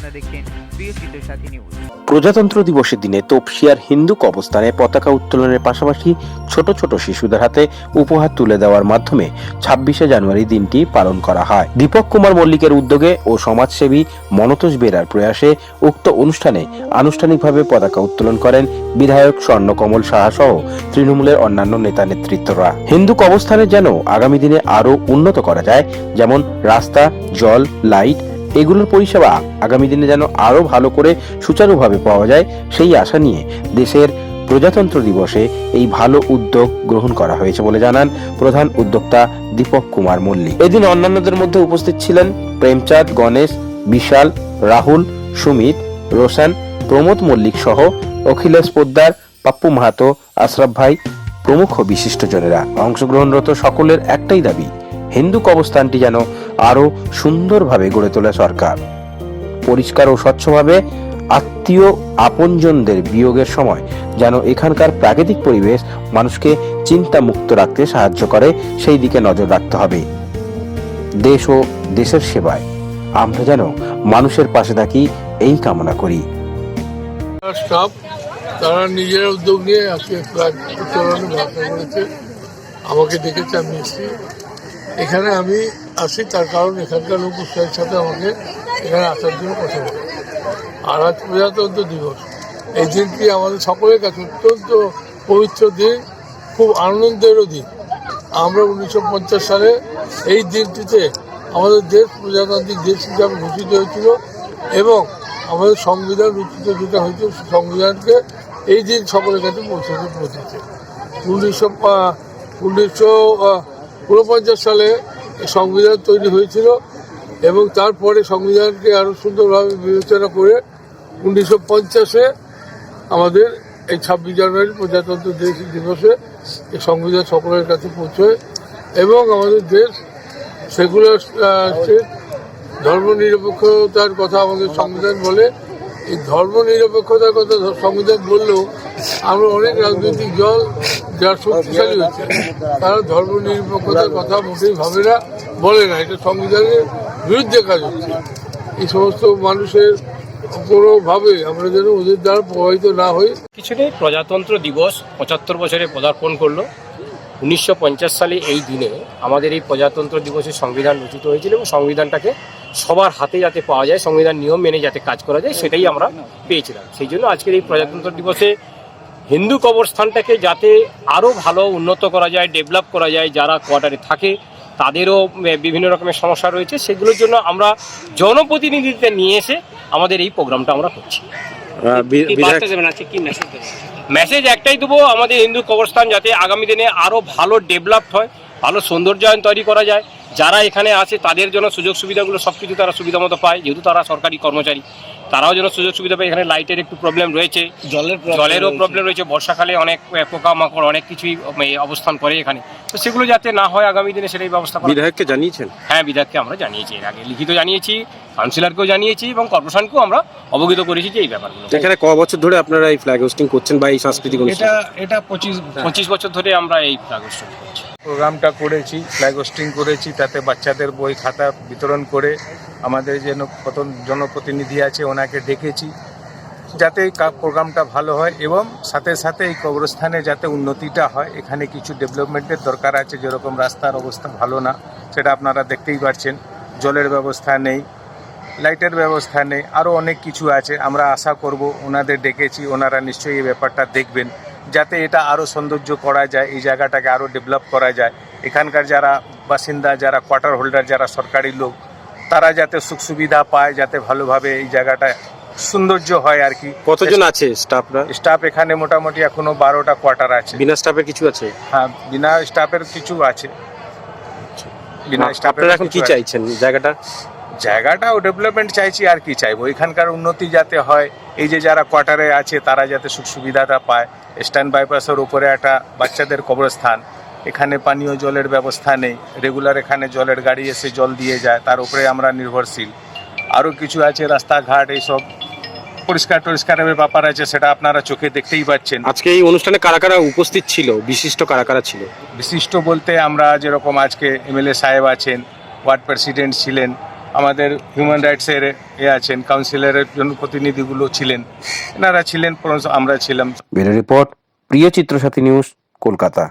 আপনারা দেখছেন নিউজ প্রজাতন্ত্র দিবসের দিনে তপসিয়ার হিন্দু কবস্থানে পতাকা উত্তোলনের পাশাপাশি ছোট ছোট শিশুদের হাতে উপহার তুলে দেওয়ার মাধ্যমে ছাব্বিশে জানুয়ারি দিনটি পালন করা হয়। দীপক কুমার মল্লিকের উদ্যোগে ও সমাজসেবী মনতোষ বেরার প্রয়াসে উক্ত অনুষ্ঠানে আনুষ্ঠানিকভাবে পতাকা উত্তোলন করেন বিধায়ক স্বর্ণকমল সাহা সহ তৃণমূলের অন্যান্য নেতা নেতৃত্বরা। হিন্দু কবস্থানে যেন আগামী দিনে আরও উন্নত করা যায়, যেমন রাস্তা, জল, লাইট এগুলোর পরিষেবা আগামী দিনে যেন আরও ভালো করে সুচারুভাবে পাওয়া যায়, সেই আশা নিয়ে দেশের প্রজাতন্ত্র দিবসে এই ভালো উদ্যোগ গ্রহণ করা হয়েছে বলে জানান প্রধান উদ্যোক্তা দীপক কুমার মল্লিক। এদিন অন্যান্যদের মধ্যে উপস্থিত ছিলেন প্রেমচাঁদ, গণেশ, বিশাল, রাহুল, সুমিত, রোশন, প্রমোদ মল্লিক সহ অখিলেশ পোদ্দার, পাপ্পু মাহাতো, আশরাফ ভাই প্রমুখ বিশিষ্টজনেরা। অংশগ্রহণরত সকলের একটাই দাবি হিন্দু কবস্থানটি যেন আরও সুন্দরভাবে গড়ে তোলে সরকার। পরিষ্কার ও স্বচ্ছভাবে আত্মীয় আপনজনদের বিয়োগের সময় যেন এখানকার প্রাকৃতিক পরিবেশ মানুষকে চিন্তা মুক্ত রাখতে সাহায্য করে, সেই দিকে নজর রাখতে হবে। দেশ ও দেশের সেবায় আমরা যেন মানুষের পাশে থাকি, এই কামনা করি। তারা নিজের উদ্যোগ নিয়ে আজকে ফ্ল্যাগ উত্তোলনে ভাবনা করেছে। আমাকে ডেকেছে আমি এসেছি। এখানে আমি আসি তার কারণ এখানকার লোক উৎসাহের সাথে আমাকে এখানে আসার জন্য কথা বলে আর আজ প্রজাতন্ত্র দিবস। এই দিনটি আমাদের সকলের কাছে অত্যন্ত পবিত্র দিন, খুব আনন্দেরও দিন। আমরা উনিশশো পঞ্চাশ সালে এই দিনটিতে আমাদের দেশ প্রজাতান্ত্রিক দেশ হিসাবে ঘোষিত হয়েছিল এবং আমাদের সংবিধান রচিত যেটা হয়েছে সংবিধানকে এই দিন সকলের কাছে পৌঁছাতে পৌঁছেছে। উনিশশো উনিশশো আহ, ঊনপঞ্চাশ সালে সংবিধান তৈরি হয়েছিল এবং তারপরে সংবিধানকে আরও সুন্দরভাবে বিবেচনা করে উনিশশো পঞ্চাশে আমাদের এই ছাব্বিশ জানুয়ারি প্রজাতন্ত্র দেশ দিবসে এই সংবিধান সকলের কাছে পৌঁছয় এবং আমাদের দেশ সেকুলার স্টেট ধর্মনিরপেক্ষতার কথা আমাদের সংবিধান বলে। এই ধর্মনিরপেক্ষতার কথা সংবিধান বললেও আমরা অনেক রাজনৈতিক দল যারা শক্তিশালী হয়েছে, তারা ধর্মনিরপেক্ষতার কথা মোটেই ভাবে না, বলে না। এটা সংবিধানের বিরুদ্ধে কাজ হচ্ছে। এই সমস্ত মানুষের কোনোভাবে আমরা যেন ওদের দ্বারা প্রভাবিত না হই। কিছু নেই, প্রজাতন্ত্র দিবস পঁচাত্তর বছরে পদার্পণ করল। উনিশশো পঞ্চাশ সালে এই দিনে আমাদের এই প্রজাতন্ত্র দিবসে সংবিধান রচিত হয়েছিল এবং সংবিধানটাকে সবার হাতে যাতে পাওয়া যায়, সংবিধান নিয়ম মেনে যাতে কাজ করা যায়, সেটাই আমরা পেয়েছিলাম। সেই জন্য আজকের এই প্রজাতন্ত্র দিবসে হিন্দু কবরস্থানটাকে যাতে আরও ভালো উন্নত করা যায় ডেভেলপ করা যায় যারা কোয়ার্টারে থাকে তাদেরও বিভিন্ন রকমের সমস্যা রয়েছে। সেগুলোর জন্য আমরা জনপ্রতিনিধিদের নিয়ে এসে আমাদের এই প্রোগ্রামটা আমরা করছি। মেসেজ একটাই দেবো আমাদের হিন্দু কবরস্থান যাতে আগামী দিনে আরও ভালো ডেভেলপড হয়। ভালো সৌন্দর্যায়ন তৈরি করা যায়। যারা এখানে আছে তাদের জন্য সুযোগ সুবিধাগুলো সব কিছু তারা সুবিধা মতো পায়। যেহেতু তারা সরকারি কর্মচারী তারাও যেন সুযোগ সুবিধা পায়। এখানে লাইটের একটু প্রবলেম রয়েছে। জলের জলেরও প্রবলেম রয়েছে। বর্ষাকালে অনেক পোকামাকড় অনেক কিছুই অবস্থান করে এখানে। তো সেগুলো যাতে না হয় আগামী দিনে সেটাই ব্যবস্থা বিধায়ককে জানিয়েছেন? হ্যাঁ বিধায়ককে আমরা জানিয়েছি। এর আগে লিখিত জানিয়েছি কাউন্সিলরকেও জানিয়েছি এবং কর্পোরেশনকেও আমরা অবগত করেছি যে এই ব্যাপারগুলো এখানে ক বছর ধরে আপনারা এই ফ্ল্যাগ হোস্টিং করছেন বা এই সাংস্কৃতিক এটা এটা পঁচিশ পঁচিশ বছর ধরে আমরা এই ফ্ল্যাগ হোস্টিং করছি। প্রোগ্রামটা করেছি ফ্ল্যাগ হোস্টিং করেছি, তাতে বাচ্চাদের বই খাতা বিতরণ করে আমাদের যে কত জনপ্রতিনিধি আছে ওনাকে ডেকেছি, যাতে এই প্রোগ্রামটা ভালো হয় এবং সাথে সাথে এই কবরস্থানে যাতে উন্নতিটা হয়, এখানে কিছু ডেভেলপমেন্টের দরকার আছে, যেরকম রাস্তার অবস্থা ভালো না, সেটা আপনারা দেখতেই পাচ্ছেন, জলের ব্যবস্থা নেই, লাইটের ব্যবস্থা নেই, আরও অনেক কিছু আছে, আমরা আশা করব ওনাদের ডেকেছি, ওনারা নিশ্চয়ই এই ব্যাপারটা দেখবেন। যাতে এটা আরও সৌন্দর্য করা যায় এই জায়গাটাকে আরও ডেভেলপ করা যায়। এখানকার যারা বাসিন্দা যারা কোয়ার্টার হোল্ডার যারা সরকারি লোক তারা যাতে সুখ সুবিধা পায় যাতে ভালোভাবে এই জায়গাটা সৌন্দর্য হয় আর কি। কতজন আছে স্টাফরা স্টাফ এখানে মোটামুটি এখনও বারোটা কোয়ার্টার আছে। বিনা স্টাফের কিছু আছে? হ্যাঁ বিনা স্টাফের কিছু আছে। বিনা স্টাফের এখন কি চাইছেন জায়গাটা? জায়গাটাও ডেভেলপমেন্ট চাইছি আর কি চাইব। এখানকার উন্নতি যাতে হয় এই যে যারা কোয়ার্টারে আছে তারা যাতে সুখ সুবিধাটা পায়। স্ট্যান্ড বাইপাসের উপরে একটা বাচ্চাদের কবরস্থান। এখানে পানীয় জলের ব্যবস্থা নেই। রেগুলার এখানে জলের গাড়ি এসে জল দিয়ে যায় তার উপরে আমরা নির্ভরশীল। আরও কিছু আছে রাস্তাঘাট এইসব। পরিষ্কার টরিষ্কারের ব্যাপার আছে সেটা আপনারা চোখে দেখতেই পাচ্ছেন। আজকে এই অনুষ্ঠানে কারা কারা উপস্থিত ছিল? বিশিষ্ট কারা কারা ছিল? বিশিষ্ট বলতে আমরা যেরকম আজকে এমএলএ সাহেব আছেন ওয়ার্ড প্রেসিডেন্ট ছিলেন আমাদের হিউম্যান রাইটসের এ আছেন কাউন্সিলরের জন্য প্রতিনিধিগুলো ছিলেন। এনারা ছিলেন আমরা ছিলাম। রিপোর্ট, প্রিয় চিত্রসাথী নিউজ, কলকাতা।